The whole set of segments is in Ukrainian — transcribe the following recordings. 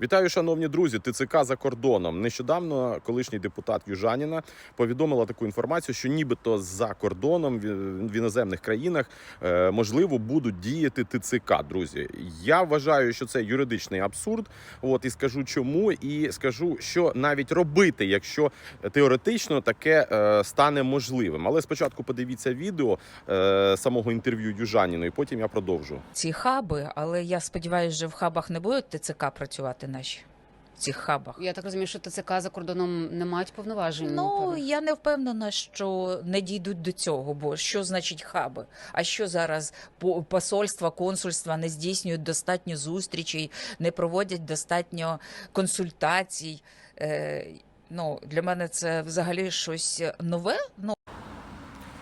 Вітаю, шановні друзі. ТЦК за кордоном. Нещодавно колишній депутат Южаніна повідомила таку інформацію, що нібито за кордоном в іноземних країнах е, можливо будуть діяти ТЦК. Друзі, я вважаю, що це юридичний абсурд. От і скажу чому, і скажу, що навіть робити, якщо теоретично таке е, стане можливим. Але спочатку подивіться відео е, самого інтерв'ю Южаніної, потім я продовжу. ці хаби, але я сподіваюся, що в хабах не будуть ТЦК працювати наші. В цих хабах. Я так розумію, що ТЦК за кордоном не мають повноважень. Ну я не впевнена, що не дійдуть до цього, бо що значить хаби? А що зараз по- посольства, консульства не здійснюють достатньо зустрічей, не проводять достатньо консультацій? Е, ну для мене це взагалі щось нове. Ну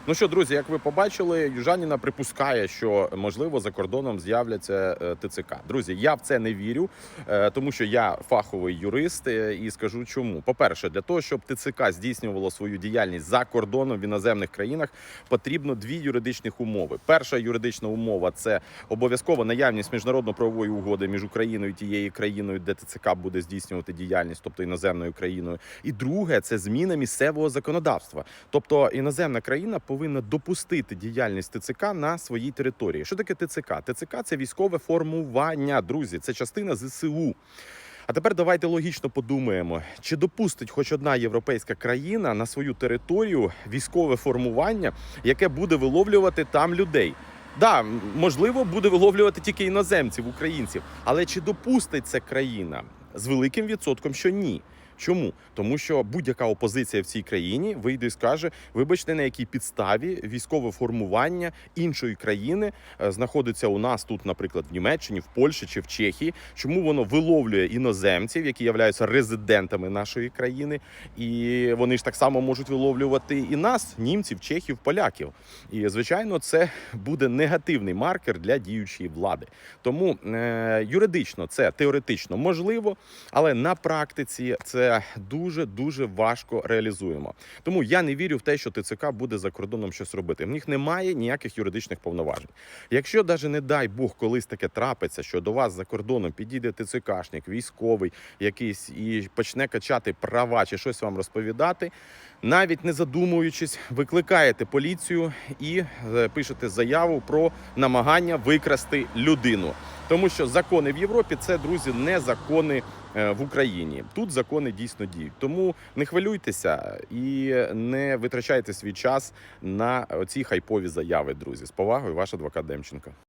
Ну що, друзі, як ви побачили, Южаніна припускає, що можливо за кордоном з'являться е, ТЦК. Друзі, я в це не вірю, е, тому що я фаховий юрист е, і скажу чому. По-перше, для того, щоб ТЦК здійснювало свою діяльність за кордоном в іноземних країнах, потрібно дві юридичних умови. Перша юридична умова це обов'язкова наявність міжнародно-правової угоди між Україною і тією країною, де ТЦК буде здійснювати діяльність, тобто іноземною країною. І друге це зміна місцевого законодавства. Тобто іноземна країна повинна допустити діяльність ТЦК на своїй території. Що таке ТЦК? ТЦК це військове формування, друзі. Це частина ЗСУ. А тепер давайте логічно подумаємо, чи допустить хоч одна європейська країна на свою територію військове формування, яке буде виловлювати там людей. Да, можливо, буде виловлювати тільки іноземців, українців, але чи допустить це країна з великим відсотком, що ні. Чому? Тому що будь-яка опозиція в цій країні вийде і скаже: вибачте, на якій підставі військове формування іншої країни е, знаходиться у нас тут, наприклад, в Німеччині, в Польщі чи в Чехії. Чому воно виловлює іноземців, які являються резидентами нашої країни, і вони ж так само можуть виловлювати і нас, німців, чехів, поляків. І звичайно, це буде негативний маркер для діючої влади. Тому е, юридично це теоретично можливо, але на практиці це дуже дуже важко реалізуємо. Тому я не вірю в те, що ТЦК буде за кордоном щось робити. В них немає ніяких юридичних повноважень. Якщо навіть не дай Бог колись таке трапиться, що до вас за кордоном підійде ТЦКшник, військовий якийсь і почне качати права чи щось вам розповідати, навіть не задумуючись, викликаєте поліцію і е, пишете заяву про намагання викрасти людину. Тому що закони в Європі це друзі не закони е, в Україні. Тут закони дійсно діють. Тому не хвилюйтеся і не витрачайте свій час на ці хайпові заяви, друзі. З повагою, ваш адвокат Демченко.